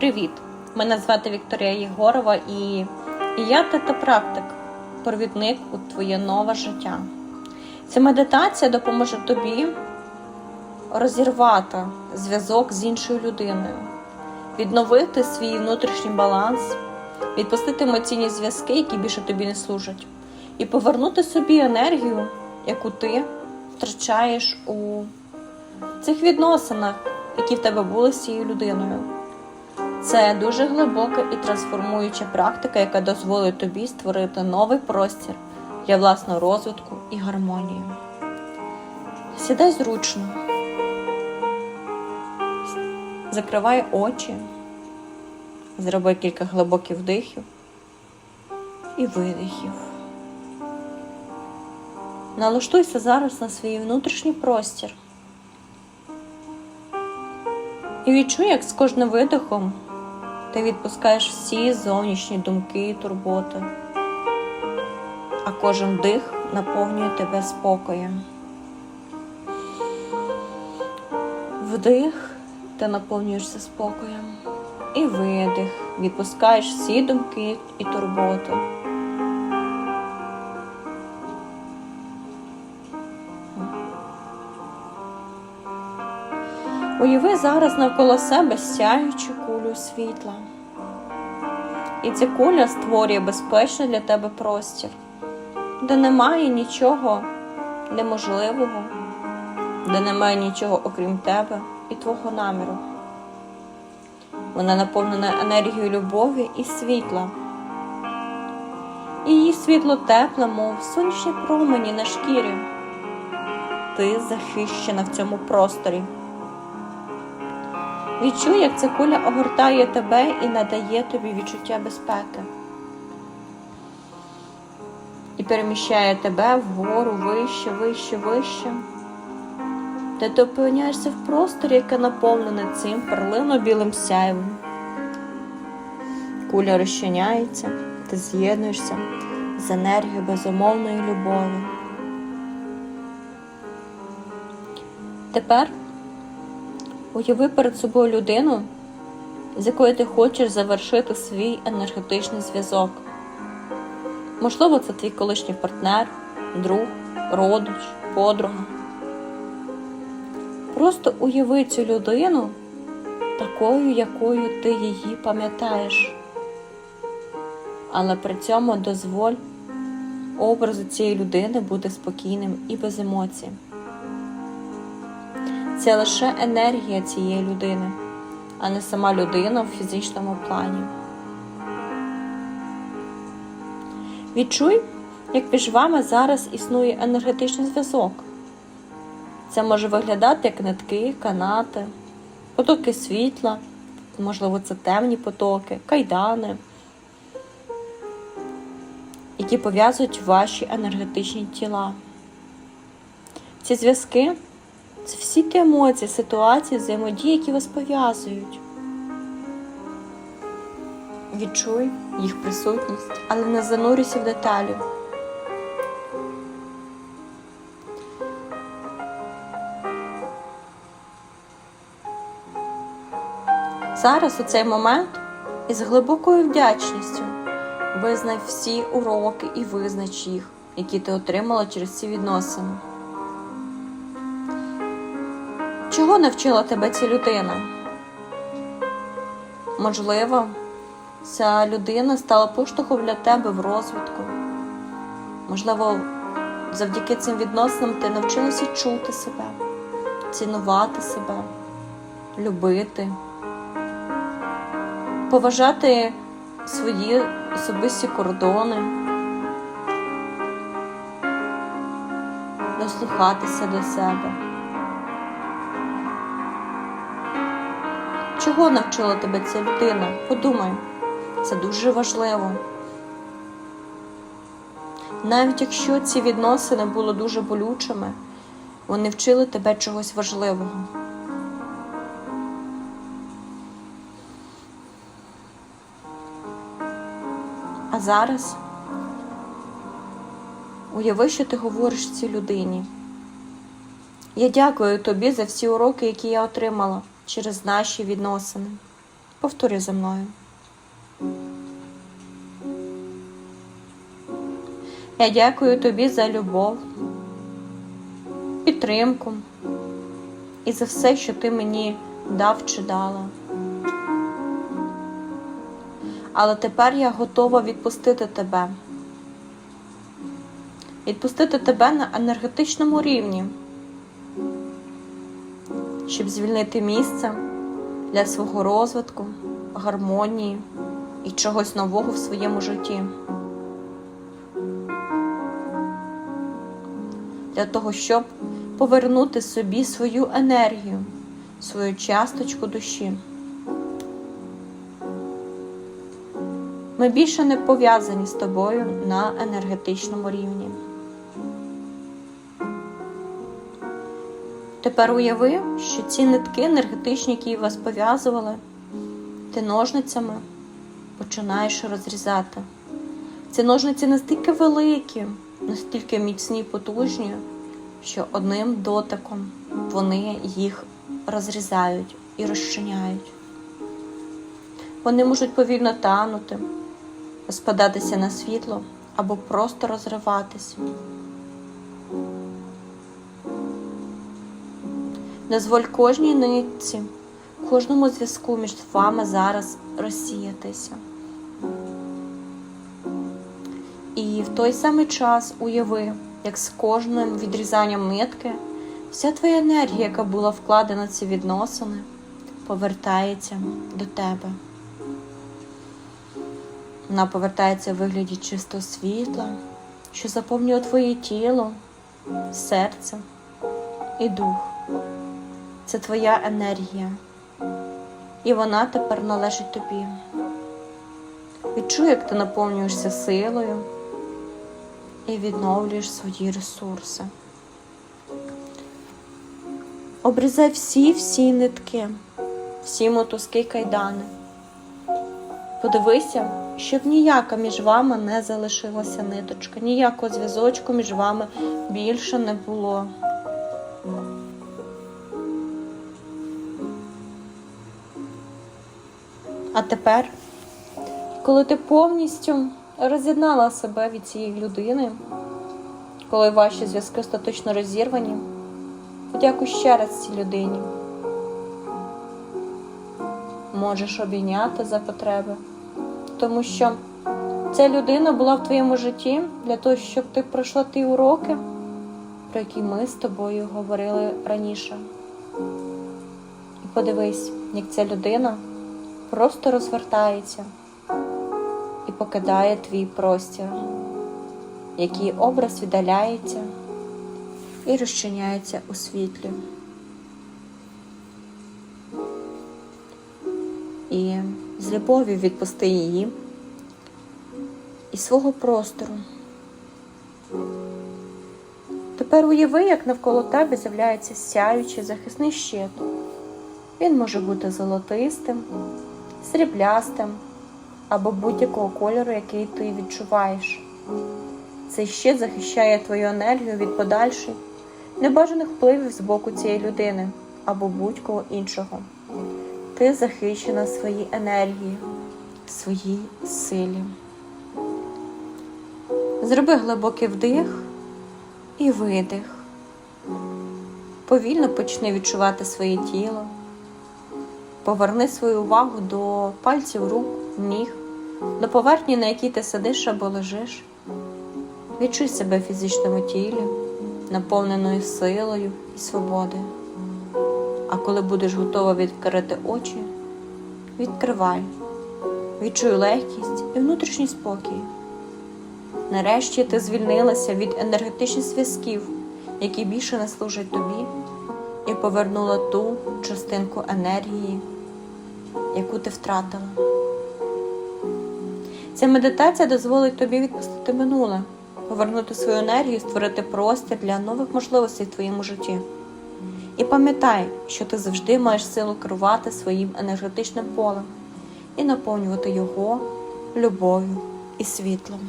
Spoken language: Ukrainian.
Привіт! Мене звати Вікторія Єгорова і, я тета-практик, провідник у твоє нове життя. Ця медитація допоможе тобі розірвати зв'язок з іншою людиною, відновити свій внутрішній баланс, відпустити емоційні зв'язки, які більше тобі не служать, і повернути собі енергію, яку ти втрачаєш у цих відносинах, які в тебе були з цією людиною. Це дуже глибока і трансформуюча практика, яка дозволить тобі створити новий простір для власного розвитку і гармонії. Сідай зручно, закривай очі, зроби кілька глибоких вдихів і видихів. Налаштуйся зараз на свій внутрішній простір. І відчуй, як з кожним видихом ти відпускаєш всі зовнішні думки і турботи, а кожен дих наповнює тебе спокоєм. Вдих, ти наповнюєшся спокоєм. І видих, відпускаєш всі думки і турботи. Уяви зараз навколо себе сяючу світла. І ця куля створює безпечний для тебе простір, де немає нічого неможливого, де немає нічого окрім тебе і твого наміру. Вона наповнена енергією любові і світла. І її світло тепле, мов сонячні промені на шкірі. Ти захищена в цьому просторі. Відчуй, як ця куля огортає тебе і надає тобі відчуття безпеки. І переміщає тебе вгору вище, вище, вище. Де ти опиняєшся в просторі, яке наповнене цим перлино-білим сяйвом. Куля розчиняється, ти з'єднуєшся з енергією безумовної любові. Тепер Уяви перед собою людину, з якою ти хочеш завершити свій енергетичний зв'язок. Можливо, це твій колишній партнер, друг, родич, подруга. Просто уяви цю людину такою, якою ти її пам'ятаєш. Але при цьому дозволь образу цієї людини бути спокійним і без емоцій. Це лише енергія цієї людини, а не сама людина в фізичному плані. Відчуй, як між вами зараз існує енергетичний зв'язок. Це може виглядати як нитки, канати, потоки світла, можливо, це темні потоки, кайдани, які пов'язують ваші енергетичні тіла. Ці зв'язки це всі ті емоції, ситуації, взаємодії, які вас пов'язують. Відчуй їх присутність, але не занурюйся в деталі. Зараз у цей момент із глибокою вдячністю визнай всі уроки і визнач їх, які ти отримала через ці відносини. Чого навчила тебе ця людина? Можливо, ця людина стала поштовхом для тебе в розвитку. Можливо, завдяки цим відносинам ти навчилася чути себе, цінувати себе, любити, поважати свої особисті кордони, дослухатися до себе. Чого навчила тебе ця людина? Подумай, це дуже важливо. Навіть якщо ці відносини були дуже болючими, вони вчили тебе чогось важливого. А зараз уяви, що ти говориш цій людині. Я дякую тобі за всі уроки, які я отримала через наші відносини. Повторюй за мною. Я дякую тобі за любов, підтримку і за все, що ти мені дав чи дала. Але тепер я готова відпустити тебе. Відпустити тебе на енергетичному рівні, щоб звільнити місце для свого розвитку, гармонії і чогось нового в своєму житті. Для того, щоб повернути собі свою енергію, свою часточку душі. Ми більше не пов'язані з тобою на енергетичному рівні. Тепер уяви, що ці нитки енергетичні, які вас пов'язували, ти ножницями починаєш розрізати. Ці ножниці настільки великі, настільки міцні, потужні, що одним дотиком вони їх розрізають і розчиняють. Вони можуть повільно танути, розпадатися на світло або просто розриватися. Дозволь кожній нитці, кожному зв'язку між вами зараз розсіятися. І в той самий час уяви, як з кожним відрізанням нитки вся твоя енергія, яка була вкладена в ці відносини, повертається до тебе. Вона повертається в вигляді чистого світла, що заповнює твоє тіло, серце і дух. Це твоя енергія, і вона тепер належить тобі. Відчуй, як ти наповнюєшся силою і відновлюєш свої ресурси. Обрізай всі-всі нитки, всі мотузки кайдани. Подивися, щоб ніяка між вами не залишилася ниточка, ніякого зв'язочку між вами більше не було. А тепер, коли ти повністю роз'єднала себе від цієї людини, коли ваші зв'язки остаточно розірвані, подякуй ще раз цій людині. Можеш обійняти за потреби, тому що ця людина була в твоєму житті для того, щоб ти пройшла ті уроки, про які ми з тобою говорили раніше. І подивись, як ця людина просто розвертається і покидає твій простір, який образ віддаляється і розчиняється у світлі. І з любов'ю відпусти її і свого простору. Тепер уяви, як навколо тебе з'являється сяючий захисний щит. Він може бути золотистим, сріблястим або будь-якого кольору, який ти відчуваєш. Цей щит захищає твою енергію від подальших небажаних впливів з боку цієї людини або будь-кого іншого. Ти захищена своїй енергії, своїй силі. Зроби глибокий вдих і видих. Повільно почни відчувати своє тіло. Поверни свою увагу до пальців рук, ніг, до поверхні, на якій ти сидиш або лежиш. Відчуй себе в фізичному тілі, наповненою силою і свободою. А коли будеш готова відкрити очі, відкривай, відчуй легкість і внутрішній спокій. Нарешті ти звільнилася від енергетичних зв'язків, які більше не служать тобі, повернула ту частинку енергії, яку ти втратила. Ця медитація дозволить тобі відпустити минуле, повернути свою енергію, створити простір для нових можливостей в твоєму житті. І пам'ятай, що ти завжди маєш силу керувати своїм енергетичним полем і наповнювати його любов'ю і світлом.